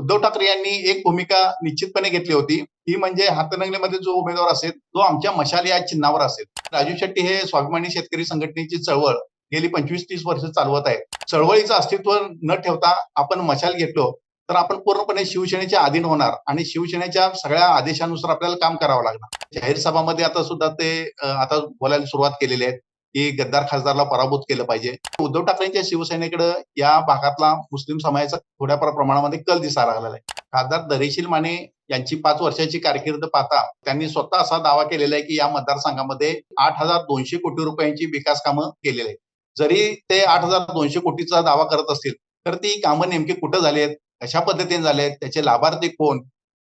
उद्धव ठाकरे यांनी एक भूमिका निश्चितपणे घेतली होती. ती म्हणजे हातकणंगलेमध्ये जो उमेदवार असेल तो आमच्या मशाल या चिन्हावर असेल. राजू शेट्टी हे स्वाभिमानी शेतकरी संघटनेची चळवळ गेली पंचवीस तीस वर्ष चालवत आहे चळवळीचं अस्तित्व न ठेवता आपण मशाल घेतलो तर आपण पूर्णपणे शिवसेनेच्या अधीन होणार आणि शिवसेनेच्या सगळ्या आदेशानुसार आपल्याला काम करावं लागणार. जाहीर सभामध्ये आता सुद्धा ते आता बोलायला सुरुवात केलेली आहे. की गद्दार खासदारला पराभूत केलं पाहिजे. उद्धव ठाकरेंच्या शिवसेनेकडे या भागातला मुस्लिम समाजाचा थोड्याफार प्रमाणामध्ये कल दिसायला लागलेला आहे. खासदार दरेशील माने यांची पाच वर्षाची कारकीर्द पाहता त्यांनी स्वतः असा दावा केलेला आहे की या मतदारसंघामध्ये आठ हजार दोनशे कोटी रुपयांची विकास कामं केलेली आहेत. जरी ते आठ हजार दोनशे कोटीचा दावा करत असतील तर ती कामं नेमकी कुठं झाली आहेत कशा पद्धतीने झाले आहेत त्याचे लाभार्थी कोण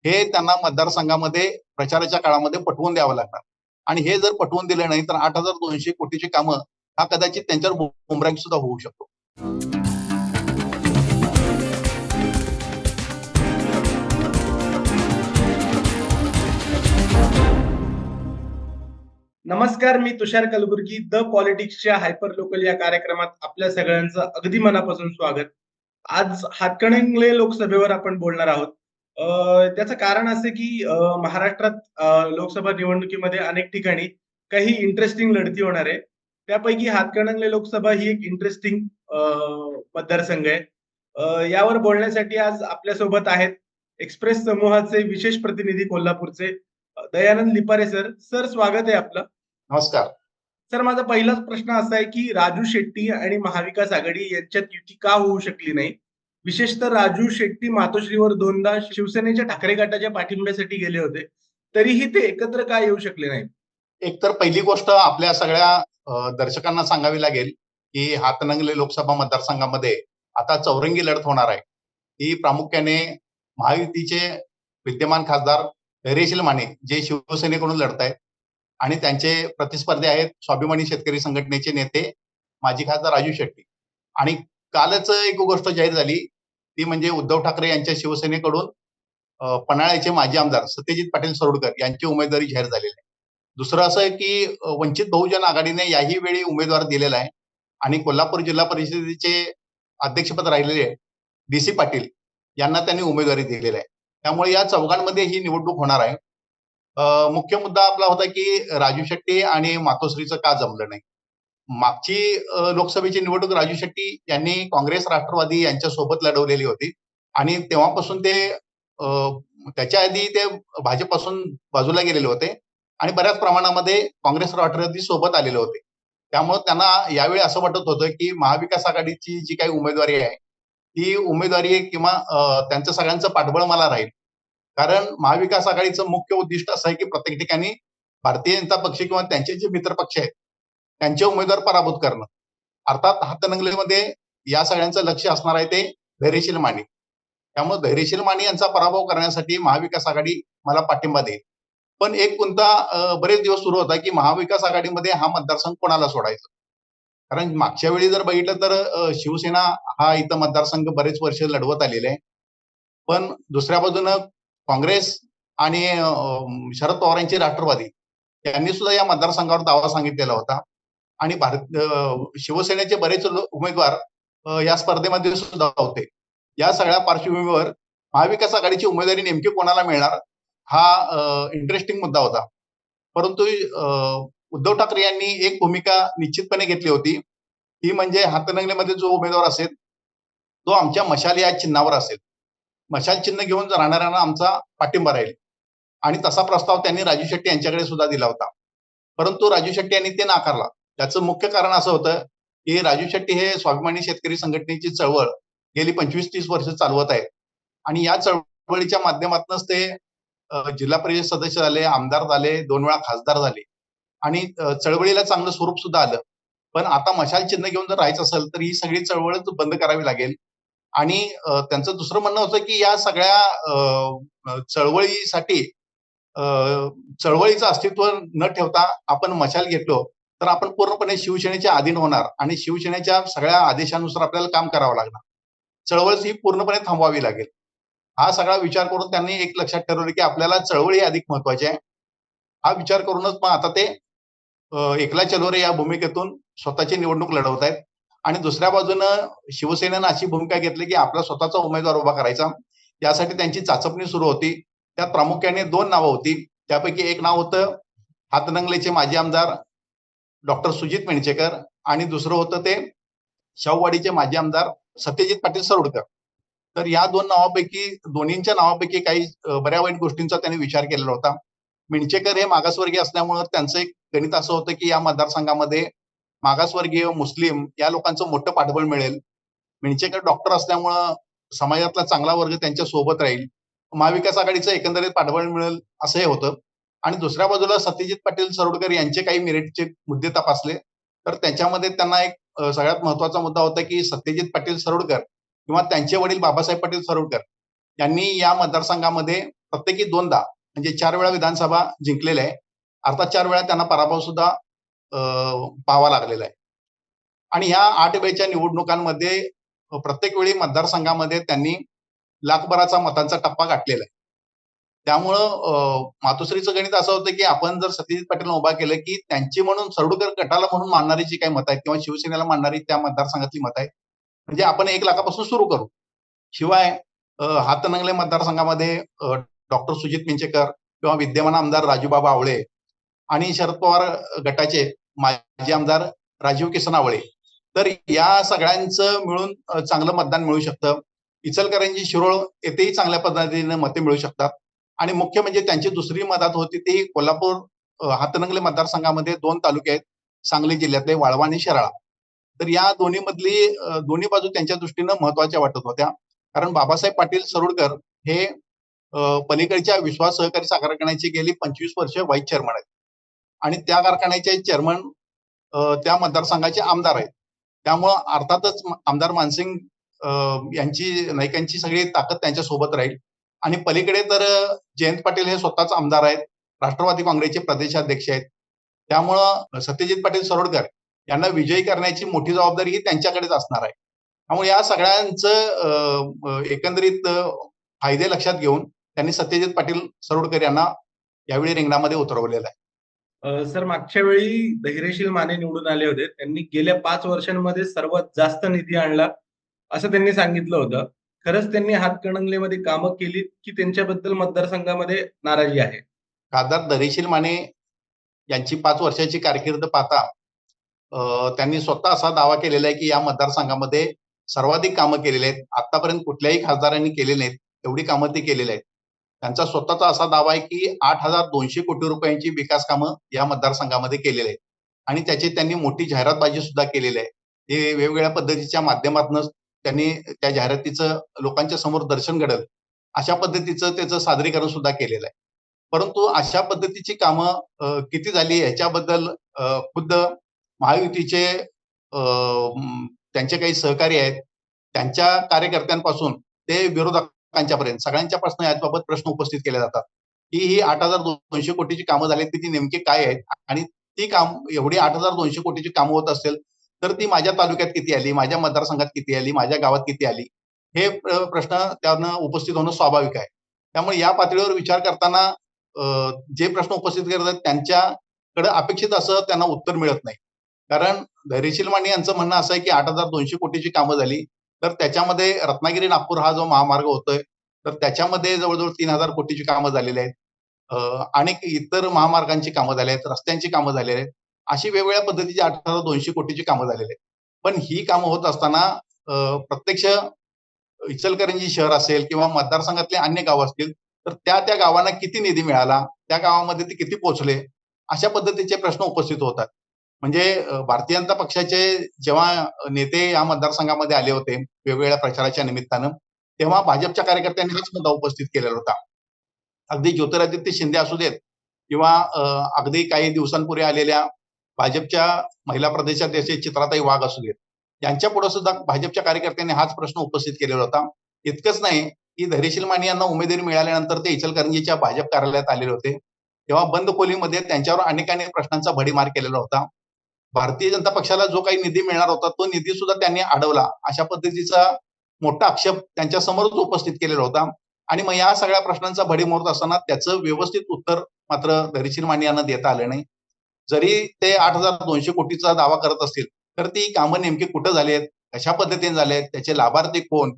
हे त्यांना मतदारसंघामध्ये प्रचाराच्या काळामध्ये पटवून द्यावं लागणार. आणि हे जर पटवून दिलं नाही तर आठ हजार दोनशे कोटीची कामं हा कदाचित त्यांच्यावर बुमरांग सुद्धा होऊ शकतो. नमस्कार मी तुषार कलबुर्गी द पॉलिटिक्सच्या हायपर लोकल या कार्यक्रमात आपल्या सगळ्यांचं अगदी मनापासून स्वागत. आज हातकणंगले लोकसभेवर आपण बोलणार आहोत. त्याचं कारण असं की महाराष्ट्रात लोकसभा निवडणुकीमध्ये अनेक ठिकाणी काही इंटरेस्टिंग लढती होणार आहे. त्यापैकी हातकणंगले लोकसभा ही एक इंटरेस्टिंग मतदारसंघ आहे. यावर बोलण्यासाठी आज आपल्यासोबत आहेत एक्सप्रेस समूहाचे विशेष प्रतिनिधी कोल्हापूरचे दयानंद लिपारे सर. सर स्वागत आहे आपलं. नमस्कार. सर माझा पहिलाच प्रश्न असा आहे की राजू शेट्टी आणि महाविकास आघाडी यांच्यात युती का होऊ शकली नाही? विशेषतः राजू शेट्टी मातोश्रीवर दोनदा शिवसेनेच्या ठाकरे गटाच्या पाठिंब्यासाठी गेले होते. तरीही ते एकत्र का येऊ शकले नाही एक तर पहिली गोष्ट आपल्या सगळ्या दर्शकांना सांगावी लागेल की हातनंगले लोकसभा मतदारसंघामध्ये आता चौरंगी लढत होणार आहे. ही प्रामुख्याने महायुतीचे विद्यमान खासदार धैर्यशील माने जे शिवसेनेकडून लढत आहेत. आणि त्यांचे प्रतिस्पर्धी आहेत स्वाभिमानी शेतकरी संघटनेचे नेते माजी खासदार राजू शेट्टी. आणि कालच एक गोष्ट जाहीर झाली ती म्हणजे उद्धव ठाकरे यांच्या शिवसेनेकडून पन्हाळ्याचे माजी आमदार सत्यजित पाटील सरोडकर यांची उमेदवारी जाहीर झालेली आहे. दुसरं असं आहे की वंचित बहुजन आघाडीने याही वेळी उमेदवार दिलेला आहे आणि कोल्हापूर जिल्हा परिषदेचे अध्यक्षपद राहिलेले डी सी पाटील यांना त्यांनी उमेदवारी दिलेली आहे. त्यामुळे या चौघांमध्ये ही निवडणूक होणार आहे. मुख्य मुद्दा आपला होता की राजू शेट्टी आणि मातोश्रीचं का जमलं नाही? मागची लोकसभेची निवडणूक राजू शेट्टी यांनी काँग्रेस राष्ट्रवादी यांच्या सोबत लढवलेली होती. आणि तेव्हापासून ते त्याच्या आधी ते भाजपपासून बाजूला गेलेले होते. आणि बऱ्याच प्रमाणामध्ये काँग्रेस राष्ट्रवादी सोबत आलेले होते. त्यामुळे त्यांना यावेळी असं वाटत होतं की महाविकास आघाडीची जी काही उमेदवारी आहे ती उमेदवारी किंवा त्यांचं सगळ्यांचं पाठबळ मला राहील. कारण महाविकास आघाडीचं मुख्य उद्दिष्ट असं आहे की प्रत्येक ठिकाणी भारतीय जनता पक्ष किंवा त्यांचे जे मित्र पक्ष आहेत त्यांचे उमेदवार पराभूत करणं. अर्थात हातनंगलेमध्ये या सगळ्यांचं लक्ष असणार आहे ते धैर्यशील माने. त्यामुळे धैर्यशील माने यांचा पराभव करण्यासाठी महाविकास आघाडी मला पाठिंबा देईल. पण एक कोणता बरेच दिवस सुरू होता की महाविकास आघाडीमध्ये हा मतदारसंघ कोणाला सोडायचा? कारण मागच्या वेळी जर बघितलं तर शिवसेना हा इथं मतदारसंघ बरेच वर्ष लढवत आलेले आहे. पण दुसऱ्या बाजूनं काँग्रेस आणि शरद पवार राष्ट्रवादी त्यांनी सुद्धा या मतदारसंघावर दावा सांगितलेला होता. आणि भारत शिवसेनेचे बरेच उमेदवार या स्पर्धेमध्ये सुद्धा होते. या सगळ्या पार्श्वभूमीवर महाविकास आघाडीची उमेदवारी नेमकी कोणाला मिळणार हा इंटरेस्टिंग मुद्दा होता. परंतु उद्धव ठाकरे यांनी एक भूमिका निश्चितपणे घेतली होती. ती म्हणजे हातनंगलेमध्ये जो उमेदवार असेल तो आमच्या मशाल या चिन्हावर असेल. मशाल चिन्ह घेऊन राहणाऱ्यांना आमचा पाठिंबा राहील. आणि तसा प्रस्ताव त्यांनी राजू शेट्टी यांच्याकडे सुद्धा दिला होता. परंतु राजू शेट्टी यांनी ते नाकारला. त्याचं मुख्य कारण असं होतं की राजू शेट्टी हे स्वाभिमानी शेतकरी संघटनेची चळवळ गेली पंचवीस तीस वर्ष चालवत आहेत. आणि या चळवळीच्या माध्यमातूनच ते जिल्हा परिषद सदस्य झाले आमदार झाले दोन वेळा खासदार झाले. आणि चळवळीला चांगलं स्वरूप सुद्धा आलं. पण आता मशाल चिन्ह घेऊन जर राहायचं असेल तर ही सगळी चळवळच बंद करावी लागेल. आणि त्यांचं दुसरं म्हणणं होतं की या सगळ्या चळवळीसाठी चळवळीचं अस्तित्व न ठेवता आपण मशाल घेतलो तर आपण पूर्णपणे शिवसेनेच्या अधीन होणार आणि शिवसेनेच्या सगळ्या आदेशानुसार आपल्याला काम करावं लागणार. चळवळ ही पूर्णपणे थांबवावी लागेल. हा सगळा विचार करून त्यांनी एक लक्षात ठरवलं की आपल्याला चळवळी अधिक महत्वाची आहे. हा विचार करूनच मग आता ते एकला चलोरे या भूमिकेतून स्वतःची निवडणूक लढवत आहेत. आणि दुसऱ्या बाजूनं शिवसेनेनं अशी भूमिका घेतली की आपला स्वतःचा उमेदवार उभा करायचा. यासाठी त्यांची चाचपणी सुरू होती. त्यात प्रामुख्याने दोन नावं होती. त्यापैकी एक नाव होतं हातनंगलेचे माजी आमदार डॉक्टर सुजित मेणचेकर आणि दुसरं होतं ते शाहूवाडीचे माजी आमदार सत्यजित पाटील सरोडकर. तर या दोन नावापैकी दोन्हींच्या नावापैकी काही बऱ्या वाईट गोष्टींचा त्यांनी विचार केलेला होता. मिणचेकर हे मागासवर्गीय असल्यामुळं त्यांचं एक गणित असं होतं की या मतदारसंघामध्ये मागासवर्गीय मुस्लिम या लोकांचं मोठं पाठबळ मिळेल. मिणचेकर डॉक्टर असल्यामुळं समाजातला चांगला वर्ग त्यांच्यासोबत राहील. महाविकास आघाडीचं एकंदरीत पाठबळ मिळेल असं हे होतं. आणि दुसऱ्या बाजूला सत्यजित पाटील सरोडकर यांचे काही मेरिटचे मुद्दे तपासले. तर त्याच्यामध्ये त्यांना एक सगळ्यात महत्त्वाचा मुद्दा होता की सत्यजित पाटील सरोडकर किंवा त्यांचे वडील बाबासाहेब पाटील सरोडकर यांनी या मतदारसंघामध्ये प्रत्येकी दोनदा म्हणजे चार वेळा विधानसभा जिंकलेले आहे अर्थात चार वेळा त्यांना पराभव सुद्धा पाहावा लागलेला आहे. आणि ह्या आठ वेळच्या निवडणुकांमध्ये प्रत्येक वेळी मतदारसंघामध्ये त्यांनी लाखभराचा मतांचा टप्पा गाठलेला आहे. त्यामुळं मातोश्रीचं गणित असं होतं की आपण जर सत्यजित पाटील उभा केलं की त्यांची म्हणून सरडूकर गटाला म्हणून मानणारी जी काही मत आहेत किंवा शिवसेनेला मानणारी त्या मतदारसंघातली मत आहेत म्हणजे आपण एक लाखापासून सुरू करू. शिवाय हातनंगले मतदारसंघामध्ये डॉक्टर सुजित मिंचेकर किंवा विद्यमान आमदार राजूबाबा आवळे आणि शरद पवार गटाचे माजी आमदार राजीव किसन आवळे. तर या सगळ्यांचं मिळून चांगलं मतदान मिळू शकतं. इचलकरंजी शिरोळ येथेही चांगल्या पद्धतीने मते मिळू शकतात. आणि मुख्य म्हणजे त्यांची दुसरी मदत होती ती कोल्हापूर हातनंगले मतदारसंघामध्ये दोन तालुके आहेत सांगली जिल्ह्यातले वाळवा आणि शराळा. तर या दोन्ही मधली दोन्ही बाजू त्यांच्या दृष्टीनं महत्त्वाच्या वाटत होत्या. कारण बाबासाहेब पाटील सरोडकर हे पलीकडच्या विश्वास सहकारी साखर कारखान्याचे गेली पंचवीस वर्ष व्हाईस चेअरमन आहेत. आणि त्या कारखान्याचे चेअरमन त्या मतदारसंघाचे आमदार आहेत. त्यामुळं अर्थातच आमदार मानसिंग यांची नाईकांची सगळी ताकद त्यांच्यासोबत राहील. आणि पलीकडे तर जयंत पाटील हे स्वतःच आमदार आहेत राष्ट्रवादी काँग्रेसचे प्रदेशाध्यक्ष आहेत. त्यामुळं सत्यजित पाटील सरोडकर यांना विजयी करण्याची मोठी जबाबदारी ही त्यांच्याकडेच असणार आहे. त्यामुळे या सगळ्यांचं एकंदरीत फायदे लक्षात घेऊन त्यांनी सत्यजित पाटील सरोडकर यांना यावेळी रिंगणामध्ये उतरवलेलं आहे. सर मागच्या वेळी धैर्यशील माने निवडून आले होते. त्यांनी गेल्या पाच वर्षांमध्ये सर्वात जास्त निधी आणला असं त्यांनी सांगितलं होतं. खरंच त्यांनी हातकणंगलेमध्ये कामं केली की त्यांच्याबद्दल मतदारसंघामध्ये नाराजी आहे. खासदार दरेशील माने यांची पाच वर्षाची कारकीर्द पाहता त्यांनी स्वतः असा दावा केलेला आहे की या मतदारसंघामध्ये सर्वाधिक कामं केलेली आहेत. आतापर्यंत कुठल्याही खासदारांनी केले नाहीत एवढी कामं ती केलेली आहेत. त्यांचा स्वतःचा असा दावा आहे की आठ हजार दोनशे कोटी रुपयांची विकास कामं या मतदारसंघामध्ये केलेली आहेत. आणि त्याची त्यांनी मोठी जाहिरातबाजी सुद्धा केलेली आहे. ते वेगवेगळ्या पद्धतीच्या माध्यमातून त्यांनी त्या जाहिरातीचं लोकांच्या समोर दर्शन घडल. अशा पद्धतीचं त्याचं सादरीकरण सुद्धा केलेलं आहे. परंतु अशा पद्धतीची कामं किती झाली याच्याबद्दल खुद्द महायुतीचे त्यांचे काही सहकारी आहेत. त्यांच्या कार्यकर्त्यांपासून ते विरोधकांच्यापर्यंत सगळ्यांच्यापासून सगळ्यांच्या प्रश्न याबाबत प्रश्न उपस्थित केले जातात. की ही आठ हजार दोनशे कोटीची कामं झाली ती नेमकी काय आहेत? आणि ती काम एवढी आठ हजार दोनशे कोटीची कामं होत असेल तर ती माझ्या तालुक्यात किती आली? माझ्या मतदारसंघात किती आली? माझ्या गावात किती आली? हे प्रश्न त्यानं उपस्थित होणं स्वाभाविक आहे. त्यामुळे या पातळीवर विचार करताना जे प्रश्न उपस्थित करतात त्यांच्याकडे अपेक्षित असं त्यांना उत्तर मिळत नाही. कारण धैर्यशील माने यांचं म्हणणं असं आहे की आठ हजार दोनशे कोटीची कामं झाली तर त्याच्यामध्ये रत्नागिरी नागपूर हा जो महामार्ग होतोय तर त्याच्यामध्ये जवळजवळ तीन हजार कोटीची कामं झालेली आहेत. आणि अनेक इतर महामार्गांची कामं झाली आहेत रस्त्यांची कामं झालेली आहेत. अशी वेगवेगळ्या पद्धतीची अठरा दोनशे कोटीची कामं झालेली आहेत. पण ही कामं होत असताना प्रत्यक्ष इचलकरंजी शहर असेल किंवा मतदारसंघातले अन्य गाव असतील तर त्या त्या गावांना किती निधी मिळाला त्या गावामध्ये ते किती पोहोचले अशा पद्धतीचे प्रश्न उपस्थित होतात. म्हणजे भारतीय जनता पक्षाचे जेव्हा नेते या मतदारसंघामध्ये आले होते वेगवेगळ्या प्रचाराच्या निमित्तानं तेव्हा भाजपच्या कार्यकर्त्यांनी हाच मुद्दा उपस्थित केलेला होता. अगदी ज्योतिरादित्य शिंदे असू देत किंवा अगदी काही दिवसांपूर्वी आलेल्या भाजपच्या महिला प्रदेशाध्यक्ष चित्राताई वाघ असू देत यांच्या पुढे सुद्धा भाजपच्या कार्यकर्त्यांनी हाच प्रश्न उपस्थित केलेला होता. इतकंच नाही की धैर्यशील माने यांना उमेदवारी मिळाल्यानंतर ते इचलकरंजीच्या भाजप कार्यालयात आलेले होते. तेव्हा बंद खोलीमध्ये त्यांच्यावर अनेकांनी प्रश्नांचा भडीमार केलेला होता. भारतीय जनता पक्षाला जो काही निधी मिळणार होता तो निधी सुद्धा त्यांनी अडवला. अशा पद्धतीचा मोठा आक्षेप त्यांच्या समोरच उपस्थित केलेला होता. आणि मग या सगळ्या प्रश्नांचा भडी असताना त्याचं व्यवस्थित उत्तर मात्र धैर्यशील माने यांना देता आलं नाही. जरी ते आठ हजार दोनशे कोटीचा दावा करत असतील तर ती कामं नेमकी कुठं झाली आहेत कशा पद्धतीने झाले आहेत त्याचे लाभार्थी कोण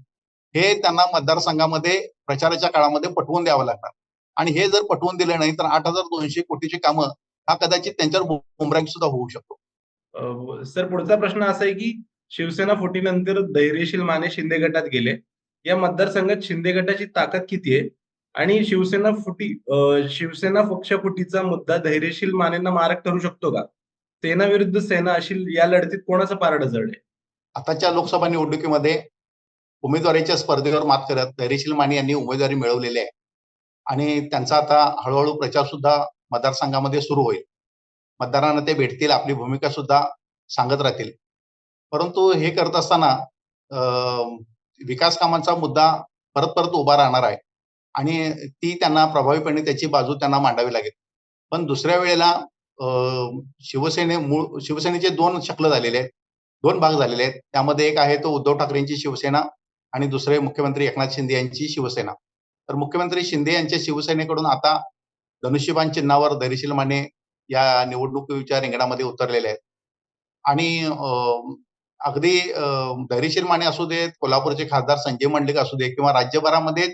हे त्यांना मतदारसंघामध्ये प्रचाराच्या काळामध्ये पटवून द्यावं लागणार. आणि हे जर पटवून दिलं नाही तर आठ हजार दोनशे कोटीची कामं हा कदाचित त्यांच्यावर बुमरँग सुद्धा होऊ शकतो. सर पुढचा प्रश्न असा आहे की शिवसेना फुटीनंतर धैर्यशील माने शिंदे गटात गेले. या मतदारसंघात शिंदे गटाची ताकद किती आहे? आणि शिवसेना फुटी शिवसेना पक्षफुटीचा मुद्दा धैर्यशील मानेंना मारक ठरू शकतो का? सेना विरुद्ध सेना अशी या लढतीत कोणाचं पारड जड आहे आताच्या लोकसभा निवडणुकीमध्ये उमेदवारीच्या स्पर्धेवर मात करत धैर्यशील माने यांनी उमेदवारी मिळवलेली आहे. आणि त्यांचा आता हळूहळू प्रचार सुद्धा मतदारसंघामध्ये सुरू होईल. मतदारांना ते भेटतील आपली भूमिका सुद्धा सांगत राहतील. परंतु हे करत असताना विकास कामांचा मुद्दा परत परत उभा राहणार आहे. आणि ती त्यांना प्रभावीपणे त्याची बाजू त्यांना मांडावी लागेल. पण दुसऱ्या वेळेला शिवसेने मूळ शिवसेनेचे दोन शकल झालेले आहेत. दोन भाग झालेले आहेत. त्यामध्ये एक आहे तो उद्धव ठाकरेंची शिवसेना आणि दुसरे मुख्यमंत्री एकनाथ शिंदे यांची शिवसेना. तर मुख्यमंत्री शिंदे यांच्या शिवसेनेकडून आता धनुष्यबाण चिन्हावर धैर्यशील माने या निवडणुकीच्या रिंगणामध्ये उतरलेले आहेत. आणि अगदी धैर्यशील माने असू देत कोल्हापूरचे खासदार संजय मंडलिक असू दे किंवा राज्यभरामध्ये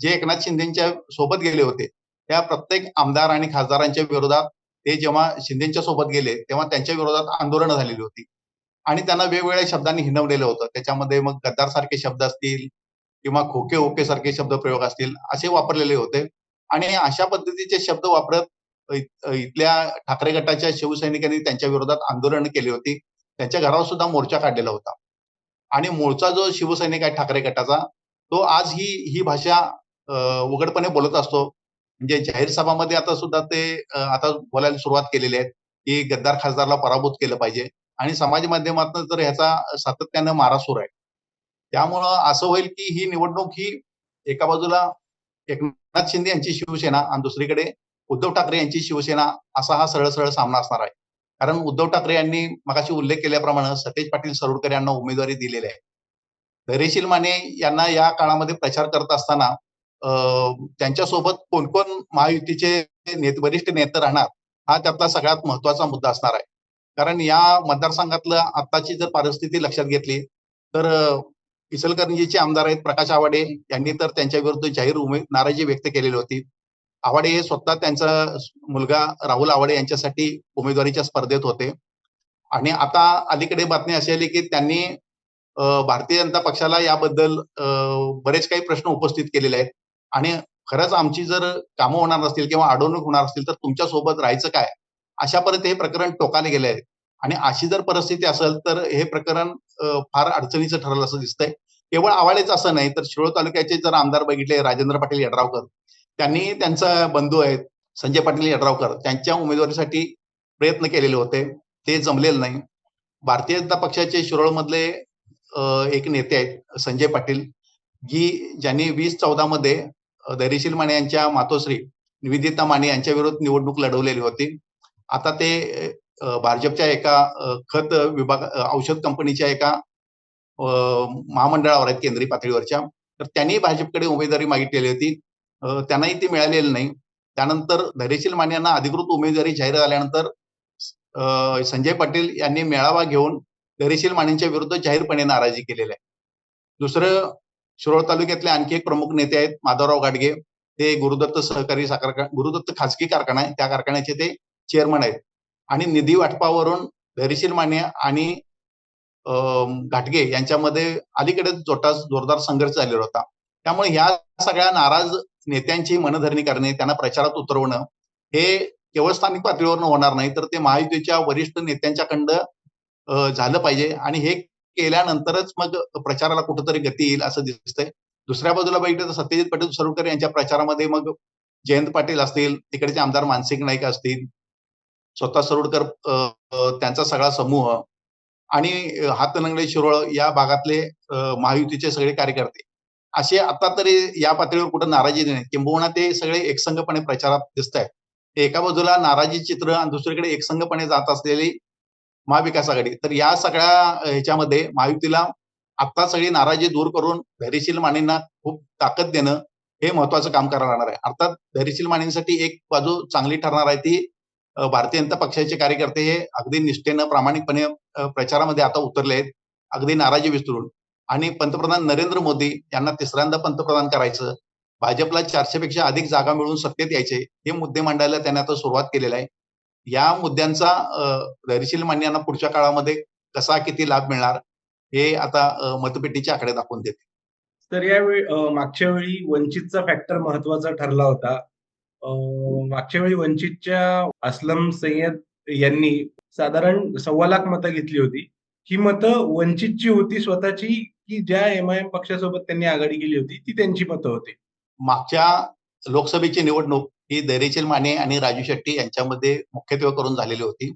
जे एकनाथ शिंदेच्या सोबत गेले होते त्या प्रत्येक आमदार आणि खासदारांच्या विरोधात ते जेव्हा शिंदेच्या सोबत गेले तेव्हा त्यांच्या विरोधात आंदोलनं झालेली होती. आणि त्यांना वेगवेगळ्या शब्दांनी हिनवलेलं होतं. त्याच्यामध्ये मग गद्दार सारखे शब्द असतील किंवा खोके ओके सारखे शब्द प्रयोग असतील असे वापरलेले होते. आणि अशा पद्धतीचे शब्द वापरत इथल्या ठाकरे गटाच्या शिवसैनिकांनी त्यांच्या विरोधात आंदोलन केली होती. त्यांच्या घरावर सुद्धा मोर्चा काढलेला होता. आणि मूळचा जो शिवसैनिक आहे ठाकरे गटाचा तो आज ही ही भाषा उघडपणे बोलत असतो. म्हणजे जाहीर सभामध्ये आता सुद्धा ते आता बोलायला सुरुवात केलेली आहे की गद्दार खासदारला पराभूत केलं पाहिजे. आणि समाज माध्यमातून तर ह्याचा सातत्यानं मारा सुरू आहे. त्यामुळं असं होईल की ही निवडणूक ही एका बाजूला एकनाथ शिंदे यांची शिवसेना आणि दुसरीकडे उद्धव ठाकरे यांची शिवसेना असा हा सरळ सरळ सामना असणार आहे. कारण उद्धव ठाकरे यांनी मगाशी उल्लेख केल्याप्रमाणे सतेज पाटील सरोडकर यांना उमेदवारी दिलेली आहे. धैर्यशील माने यांना या काळामध्ये प्रचार करत असताना त्यांच्यासोबत कोण कोण महायुतीचे नेत वरिष्ठ नेते राहणार हा त्यातला सगळ्यात महत्त्वाचा मुद्दा असणार आहे. कारण या मतदारसंघातलं आताची जर परिस्थिती लक्षात घेतली तर इचलकरंजीचे आमदार आहेत प्रकाश आवाडे यांनी तर त्यांच्या विरुद्ध जाहीर उमेद नाराजी व्यक्त केलेली होती. आवाडे हे स्वतः त्यांचा मुलगा राहुल आवाडे यांच्यासाठी उमेदवारीच्या स्पर्धेत होते. आणि आता अलीकडे बातमी अशी आली की त्यांनी भारतीय जनता पक्षाला याबद्दल बरेच काही प्रश्न उपस्थित केलेले आहेत. आणि खरंच आमची जर कामं होणार नसतील किंवा अडवणूक होणार असतील तर तुमच्यासोबत राहायचं काय? अशा परत हे प्रकरण टोकाले गेले आहे आणि अशी जर परिस्थिती असेल तर हे प्रकरण फार अडचणीचं ठरलं असं दिसतंय. केवळ आवाळेच असं नाही तर शिरोळ तालुक्याचे जर आमदार बघितले राजेंद्र पाटील यड्रावकर त्यांनी त्यांचा बंधू आहेत संजय पाटील यड्रावकर त्यांच्या उमेदवारीसाठी प्रयत्न केलेले होते. ते जमलेलं नाही. भारतीय जनता पक्षाचे शिरोळमधले एक नेते आहेत संजय पाटील जी ज्यांनी वीस चौदा मध्ये धैर्यशील माने यांच्या मातोश्री निवेदिता माने यांच्या विरोधात निवडणूक लढवलेली होती. आता ते भाजपच्या एका खत विभाग औषध कंपनीच्या एका महामंडळावर आहेत केंद्रीय पातळीवरच्या. तर त्यांनी भाजपकडे उमेदवारी मागितलेली होती. त्यांनाही ती मिळालेली नाही. त्यानंतर धैर्यशील माने यांना अधिकृत उमेदवारी जाहीर झाल्यानंतर संजय पाटील यांनी मेळावा घेऊन धैर्यशील मानेंच्या विरुद्ध जाहीरपणे नाराजी केलेली आहे. दुसरं शिरोळ तालुक्यातले आणखी एक प्रमुख नेते आहेत माधवराव गाडगे. ते गुरुदत्त सहकारी साखर गुरुदत्त खाजगी कारखाना आहे. त्या कारखान्याचे ते चेअरमन आहेत. आणि निधी वाटपावरून धैर्यशील माने आणि अं, घाटगे यांच्यामध्ये अलीकडेच जोटा जोरदार संघर्ष झालेला होता. त्यामुळे ह्या सगळ्या नाराज नेत्यांची मनधरणी करणे त्यांना प्रचारात उतरवणं हे केवळ स्थानिक पातळीवर होणार नाही तर ते महायुतीच्या वरिष्ठ नेत्यांच्याकडं झालं पाहिजे. आणि हे केल्यानंतरच मग प्रचाराला कुठंतरी गती येईल असं दिसतंय. दुसऱ्या बाजूला बघितलं तर सत्यजित पाटील सरोडकर यांच्या प्रचारामध्ये मग जयंत पाटील असतील तिकडचे आमदार मानसिक नाईक असतील स्वतः सरोडकर त्यांचा सगळा समूह आणि अं, हातनंगले शिरोळ या भागातले महायुतीचे सगळे कार्यकर्ते. असे आता तरी या पातळीवर कुठं नाराजी नाही. किंबहुना ते सगळे एकसंघपणे प्रचारात दिसत आहेत एका बाजूला नाराजी चित्र आणि दुसरीकडे एकसंघपणे जात असलेली महाविकास आघाडी तर या सगळ्या ह्याच्यामध्ये महायुतीला आता सगळी नाराजी दूर करून धैर्यशील मानेंना खूप ताकद देणं हे महत्वाचं काम करायला राहणार आहे. अर्थात धैर्यशील मानेंसाठी एक बाजू चांगली ठरणार आहे ती भारतीय जनता पक्षाचे कार्यकर्ते हे अगदी निष्ठेनं प्रामाणिकपणे प्रचारामध्ये आता उतरले आहेत. अगदी नाराजी विसरून. आणि पंतप्रधान नरेंद्र मोदी यांना तिसऱ्यांदा पंतप्रधान करायचं. भाजपला चारशे पेक्षा अधिक जागा मिळून सत्तेत यायचे. हे मुद्दे मांडायला त्यांनी आता सुरुवात केलेला आहे. या मुद्द्यांचा धैर्यशील माने यांना पुढच्या काळामध्ये कसा किती लाभ मिळणार हे आता मतपेटीचे आकडे दाखवून देते तर यावेळी मागच्या वेळी वंचितचा फॅक्टर महत्त्वाचा ठरला होता. मागच्या वेळी वंचितच्या असलम सय्यद यांनी साधारण सव्वा लाख मतं घेतली होती. ही मतं वंचितची होती स्वतःची की ज्या एमआयएम पक्षासोबत त्यांनी आघाडी केली होती ती त्यांची मतं होती. मागच्या लोकसभेची निवडणूक ही धैर्यशील माने आणि राजू शेट्टी यांच्यामध्ये मुख्यत्वे करून झालेली होती.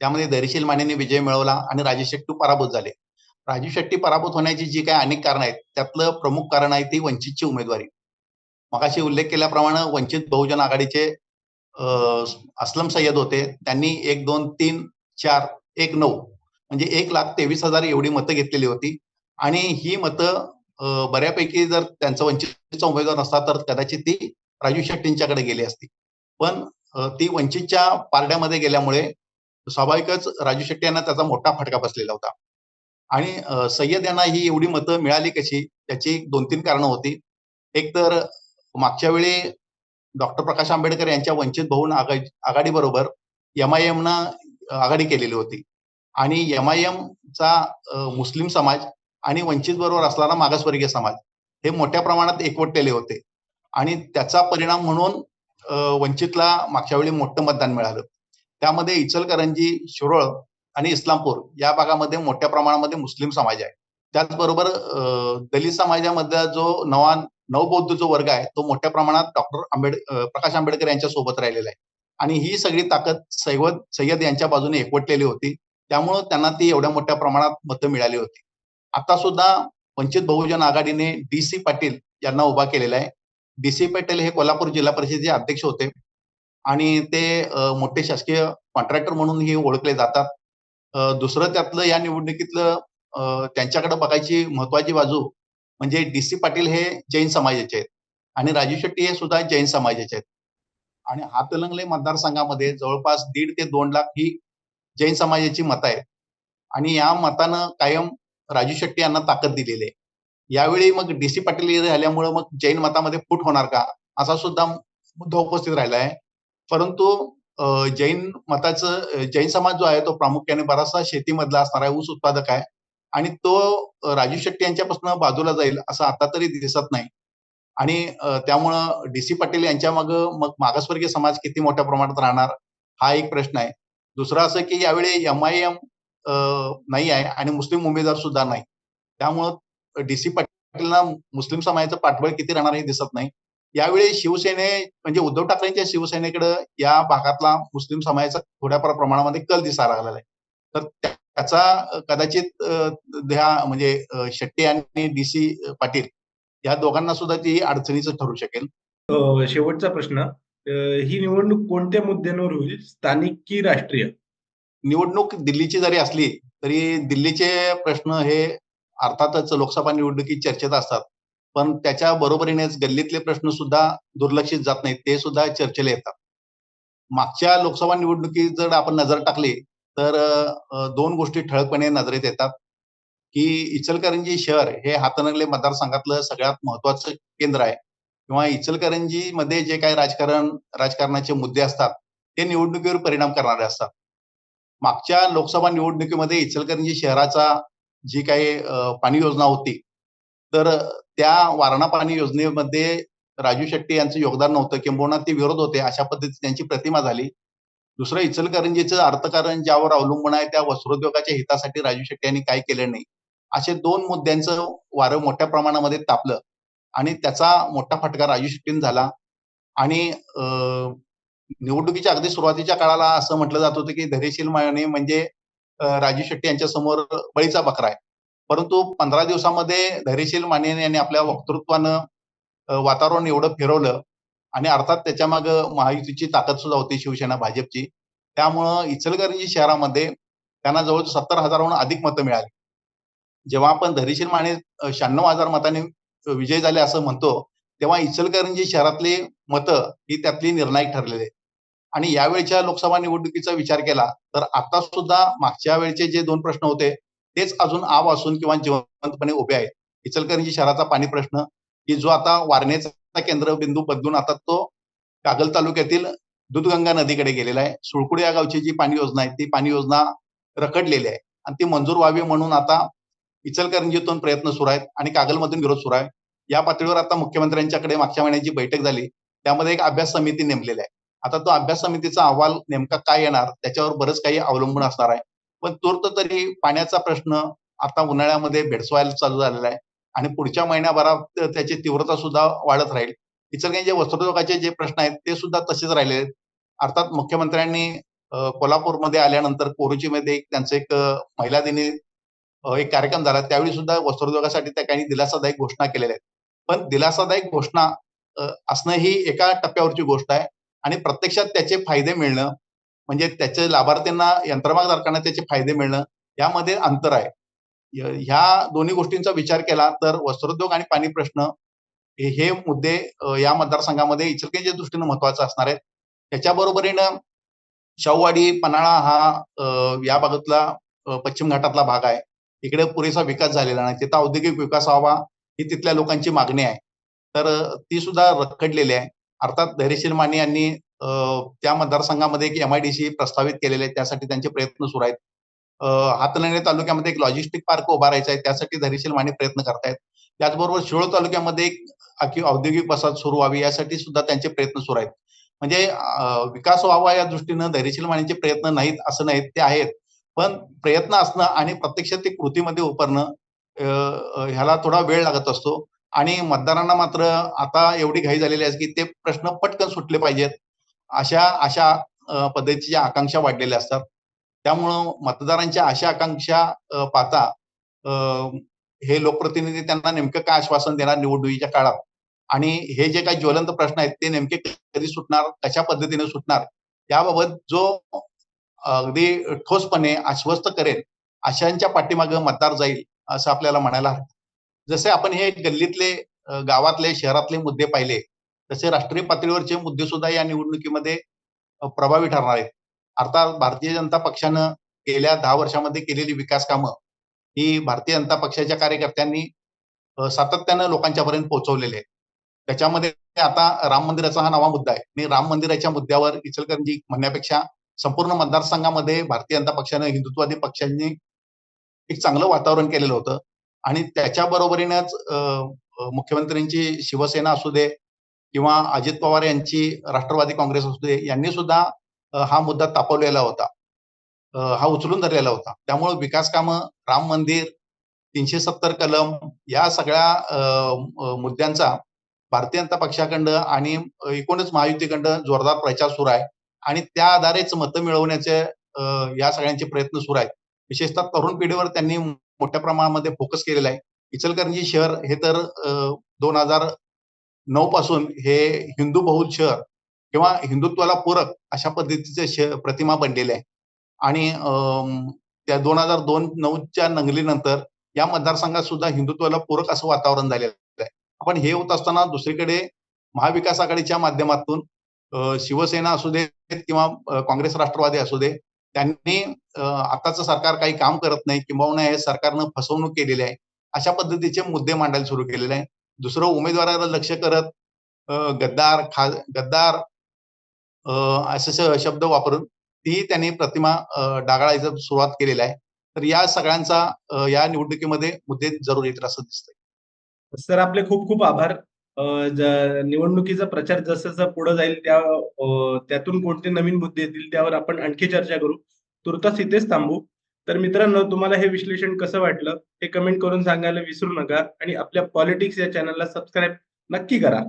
त्यामध्ये धैर्यशील मानेने विजय मिळवला आणि राजू शेट्टी पराभूत झाले. राजू शेट्टी पराभूत होण्याची जी काही अनेक कारण आहेत त्यातलं प्रमुख कारण आहे ती वंचितची उमेदवारी. मगाशी उल्लेख केल्याप्रमाणे वंचित बहुजन आघाडीचे असलम सय्यद होते. त्यांनी एक दोन तीन चार एक नऊ म्हणजे एक लाख तेवीस हजार एवढी मतं घेतलेली होती. आणि ही मतं बऱ्यापैकी जर त्यांचा वंचितचा उमेदवार नसता तर कदाचित ती राजू शेट्टींच्याकडे गेली असती. पण ती वंचितच्या पारड्यामध्ये गेल्यामुळे स्वाभाविकच राजू शेट्टी यांना त्याचा मोठा फटका बसलेला होता. आणि सय्यद यांना ही एवढी मतं मिळाली कशी? त्याची दोन तीन कारणं होती. एक तर मागच्या वेळी डॉक्टर प्रकाश आंबेडकर यांच्या वंचित बहुजन आघाडी आघाडीबरोबर एमआयएमनं आघाडी केलेली होती. आणि एमआयएमचा मुस्लिम समाज आणि वंचित बरोबर असणारा मागासवर्गीय समाज हे मोठ्या प्रमाणात एकवटलेले होते. आणि त्याचा परिणाम म्हणून वंचितला मागच्या वेळी मोठं मतदान मिळालं. त्यामध्ये इचलकरंजी शिरोळ आणि इस्लामपूर या भागामध्ये मोठ्या प्रमाणामध्ये मुस्लिम समाज आहे. त्याचबरोबर दलित समाजामधला जो नवा नवबौद्ध जो वर्ग आहे तो मोठ्या प्रमाणात डॉक्टर आंबेड प्रकाश आंबेडकर यांच्या सोबत राहिलेला आहे. आणि ही सगळी ताकद सैवद सय्यद यांच्या बाजूने एकवटलेली होती. त्यामुळं त्यांना ती एवढ्या मोठ्या प्रमाणात मतं मिळाली होती. आता सुद्धा वंचित बहुजन आघाडीने डी सी पाटील यांना उभा केलेला आहे. डी सी पटेल हे कोल्हापूर जिल्हा परिषदेचे अध्यक्ष होते. आणि ते मोठे शासकीय कॉन्ट्रॅक्टर म्हणूनही ओळखले जातात. दुसरं त्यातलं या निवडणुकीतलं त्यांच्याकडे बघायची महत्वाची बाजू म्हणजे डी सी पाटील हे जैन समाजाचे आहेत. आणि राजू शेट्टी हे सुद्धा जैन समाजाचे आहेत. आणि हातलंगले मतदारसंघामध्ये जवळपास दीड ते दोन लाख ही जैन समाजाची मतं आहेत. आणि या मतानं कायम राजू शेट्टी यांना ताकद दिलेली आहे. यावेळी मग डी सी पाटील झाल्यामुळे मग जैन मतामध्ये फूट होणार का? असा सुद्धा मुद्दा उपस्थित राहिला आहे परंतु जैन मताचं जैन समाज जो आहे तो प्रामुख्याने बराचसा शेतीमधला असणारा आहे, ऊस उत्पादक आहे. आणि तो राजू शेट्टी यांच्यापासून बाजूला जाईल असं आता तरी दिसत नाही. आणि त्यामुळं डी सी पाटील यांच्या मग मग मागासवर्गीय समाज किती मोठ्या प्रमाणात राहणार हा एक प्रश्न आहे. दुसरं असं की यावेळी एम आय एम नाही आहे आणि मुस्लिम उमेदवार सुद्धा नाही. त्यामुळं डी सी पाटीलला मुस्लिम समाजाचं पाठबळ किती राहणार हे दिसत नाही. यावेळी शिवसेने म्हणजे उद्धव ठाकरेंच्या शिवसेनेकडे या भागातला मुस्लिम समाजाचा थोड्या फार प्रमाणामध्ये कल दिसायला लागलेला आहे. तर त्या- त्याचा कदाचित ह्या म्हणजे शेट्टी आणि डी सी पाटील या दोघांना सुद्धा ती अडचणीचं ठरू शकेल. शेवटचा प्रश्न ही निवडणूक कोणत्या मुद्द्यांवर होईल? स्थानिक की राष्ट्रीय? निवडणूक दिल्लीची जरी असली तरी दिल्लीचे प्रश्न हे अर्थातच लोकसभा निवडणुकी चर्चेत असतात. पण त्याच्या बरोबरीनेच गल्लीतले प्रश्न सुद्धा दुर्लक्षित जात नाहीत. ते सुद्धा चर्चेला येतात. मागच्या लोकसभा निवडणुकीत जर आपण नजर टाकली तर दोन गोष्टी ठळकपणे नजरेत येतात. की इचलकरंजी शहर हे हातनगले मतदारसंघातलं सगळ्यात महत्वाचं केंद्र आहे. किंवा इचलकरंजी मध्ये जे काही राजकारण राजकारणाचे मुद्दे असतात ते निवडणुकीवर परिणाम करणारे असतात. मागच्या लोकसभा निवडणुकीमध्ये इचलकरंजी शहराचा जी काही पाणी योजना होती. तर त्या वारणा पाणी योजनेमध्ये राजू शेट्टी यांचं योगदान नव्हतं. किंबहुना ते विरोध होते. अशा पद्धतीने त्यांची प्रतिमा झाली. दुसरं इचलकरंजीचं अर्थकारण ज्यावर अवलंबून आहे त्या वस्त्रोद्योगाच्या हितासाठी राजू शेट्टी यांनी काही केलं नाही. असे दोन मुद्द्यांचं वारं मोठ्या प्रमाणामध्ये तापलं आणि त्याचा मोठा फटका राजू शेट्टींना झाला. आणि अ, निवडणुकीच्या अगदी सुरुवातीच्या काळाला असं म्हटलं जात होतं की धैर्यशील माने म्हणजे राजू शेट्टी यांच्या समोर बळीचा बकरा आहे. परंतु पंधरा दिवसामध्ये धैर्यशील माने यांनी आपल्या वक्तृत्वानं वातावरण एवढं फिरवलं आणि अर्थात त्याच्या माग महायुतीची ताकद सुद्धा होती शिवसेना भाजपची. त्यामुळं इचलकरंजी शहरामध्ये त्यांना जवळ सत्तर हजाराहून अधिक मतं मिळाली. जेव्हा आपण धैर्यशील माने शहाण्णव हजार मतांनी विजय झाले असं म्हणतो तेव्हा इचलकरंजी शहरातली मतं ही त्यातली निर्णायक ठरलेली आहे आणि यावेळच्या लोकसभा निवडणुकीचा विचार केला तर आता सुद्धा मागच्या वेळचे जे दोन प्रश्न होते तेच अजून आव असून किंवा जिवंतपणे उभे आहेत. इचलकरंजी शहराचा पाणी प्रश्न की जो आता वारणेचा केंद्रबिंदू बदलून आता तो कागल तालुक्यातील दूधगंगा नदीकडे गेलेला आहे. सुळकुड या गावची जी पाणी योजना आहे ती पाणी योजना रखडलेली आहे. आणि ती मंजूर व्हावी म्हणून आता इचलकरंजीतून प्रयत्न सुरू आहेत आणि कागलमधून विरोध सुरू आहे. या पातळीवर आता मुख्यमंत्र्यांच्याकडे मागच्या महिन्याची बैठक झाली. त्यामध्ये एक अभ्यास समिती नेमलेली आहे. आता तो अभ्यास समितीचा अहवाल नेमका काय येणार? त्याच्यावर बरंच काही अवलंबून असणार आहे. पण तूर्त तरी पाण्याचा प्रश्न आता उन्हाळ्यामध्ये भेडसवायला चालू झालेला आहे आणि पुढच्या महिन्याभरात त्याची तीव्रता सुद्धा वाढत राहील. इचलकरंजी वस्त्रोद्योगाचे जे प्रश्न आहेत ते सुद्धा तसेच राहिले आहेत. अर्थात मुख्यमंत्र्यांनी कोल्हापूरमध्ये आल्यानंतर कोरुचीमध्ये एक त्यांचं एक महिला दिनी एक कार्यक्रम झाला. त्यावेळी सुद्धा वस्त्रोद्योगासाठी त्या काही दिलासादायक घोषणा केलेल्या आहेत. पण दिलासादायक घोषणा असणं ही एका टप्प्यावरची गोष्ट आहे. आणि प्रत्यक्षात त्याचे फायदे मिळणं म्हणजे त्याचे लाभार्थ्यांना यंत्रमागधारकांना त्याचे फायदे मिळणं यामध्ये अंतर आहे. ह्या दोन्ही गोष्टींचा विचार केला तर वस्त्रोद्योग आणि पाणी प्रश्न हे मुद्दे या मतदारसंघामध्ये इचलकरंजीच्या दृष्टीनं महत्त्वाचे असणार आहेत. त्याच्या बरोबरीनं शाहूवाडी पन्हाळा हा या भागातला पश्चिम घाटातला भाग आहे. इकडे पुरेसा विकास झालेला नाही. तिथं औद्योगिक विकास व्हावा ही तिथल्या लोकांची मागणी आहे. तर ती सुद्धा रखडलेली आहे. अर्थात धैर्यशील माने यांनी त्या मतदारसंघामध्ये एक एमआयडीसी प्रस्तावित केलेले आहे त्यासाठी त्यांचे प्रयत्न सुरू आहेत. अ, तालुक्यामध्ये एक लॉजिस्टिक पार्क उभारायचा आहे. त्यासाठी धैर्यशील माने प्रयत्न करतायत. त्याचबरोबर शिरोळ तालुक्यामध्ये एक आखी औद्योगिक वसाहत सुरू व्हावी यासाठी सुद्धा त्यांचे प्रयत्न सुरू आहेत. म्हणजे विकास व्हावा या दृष्टीनं धैर्यशील मानेचे प्रयत्न नाहीत असं नाहीत ते आहेत. पण प्रयत्न असणं आणि प्रत्यक्षात ते कृतीमध्ये उतरणं ह्याला थोडा वेळ लागत असतो. आणि मतदारांना मात्र आता एवढी घाई झालेली आहे की ते प्रश्न पटकन सुटले पाहिजेत. अशा अशा पद्धतीच्या आकांक्षा वाढलेल्या असतात. त्यामुळं मतदारांच्या अशा आकांक्षा पाहता अ, हे लोकप्रतिनिधी त्यांना नेमकं काय आश्वासन देणार निवडणुकीच्या काळात? आणि हे जे काही ज्वलंत प्रश्न आहेत ते नेमके कधी सुटणार कशा पद्धतीने सुटणार? याबाबत जो अगदी ठोसपणे आश्वस्त करेल अशांच्या पाठीमागं मतदार जाईल असं आपल्याला म्हणायला हरकत जसे आपण हे गल्लीतले गावातले शहरातले मुद्दे पाहिले तसे राष्ट्रीय पातळीवरचे मुद्दे सुद्धा या निवडणुकीमध्ये प्रभावी ठरणार आहेत. अर्थात भारतीय जनता पक्षानं गेल्या दहा वर्षामध्ये केलेली विकास कामं ही भारतीय जनता पक्षाच्या कार्यकर्त्यांनी सातत्यानं लोकांच्या पर्यंत पोहोचवलेले आहेत. त्याच्यामध्ये आता राम मंदिराचा हा नवा मुद्दा आहे. आणि राम मंदिराच्या मुद्द्यावर इचलकरंजी म्हणण्यापेक्षा संपूर्ण मतदारसंघामध्ये भारतीय जनता पक्षानं हिंदुत्ववादी पक्षांनी एक चांगलं वातावरण केलेलं होतं. आणि त्याच्या बरोबरीनेच मुख्यमंत्र्यांची शिवसेना असू दे किंवा अजित पवार यांची राष्ट्रवादी काँग्रेस असू दे यांनी सुद्धा हा मुद्दा तापवलेला होता. हा उचलून धरलेला होता. त्यामुळे विकास कामं राम मंदिर तीनशे सत्तर कलम या सगळ्या मुद्द्यांचा भारतीय जनता पक्षाकडं आणि एकूणच महायुतीकडं जोरदार प्रचार सुरू आहे. आणि त्या आधारेच मतं मिळवण्याचे या सगळ्यांचे प्रयत्न सुरू आहेत. विशेषतः तरुण पिढीवर त्यांनी मोठ्या प्रमाणामध्ये फोकस केलेला आहे. इचलकरंजी शहर हे तर दोन हजार नऊ पासून हे हिंदू बहुल शहर किंवा हिंदुत्वाला पूरक अशा पद्धतीचे प्रतिमा बनलेले आहे. आणि त्या दोन हजार दोन नऊच्या नंगलीनंतर या मतदारसंघात सुद्धा हिंदुत्वाला पूरक असं वातावरण झालेलं आहे. आपण हे होत असताना दुसरीकडे महाविकास आघाडीच्या माध्यमातून शिवसेना असू दे किंवा काँग्रेस राष्ट्रवादी असू दे त्यांनी आताचं सरकार काही काम करत नाही किंबहुना हे सरकारनं फसवणूक केलेली आहे अशा पद्धतीचे मुद्दे मांडायला सुरू केलेले आहे. दुसरं उमेदवाराला लक्ष करत गद्दार खा गद्दार असे शब्द वापरून ती त्यांनी प्रतिमा डागाळायचं सुरुवात केलेली आहे. तर या सगळ्यांचा या निवडणुकीमध्ये मुद्दे जरूर येतील असं दिसतंय. सर आपले खूप खूप आभार. निवडणुकीचा प्रचार जसं जसं पुढे जाईल त्या त्यातून कोणते नवीन मुद्दे येतील त्यावर आपण आणखी चर्चा करू. तुर्तास इथेच थांबू. तर मित्रांनो तुम्हाला हे विश्लेषण कसं वाटलं हे कमेंट करून सांगायला विसरू नका आणि आपल्या पॉलिटिक्स या चॅनलला सबस्क्राईब नक्की करा.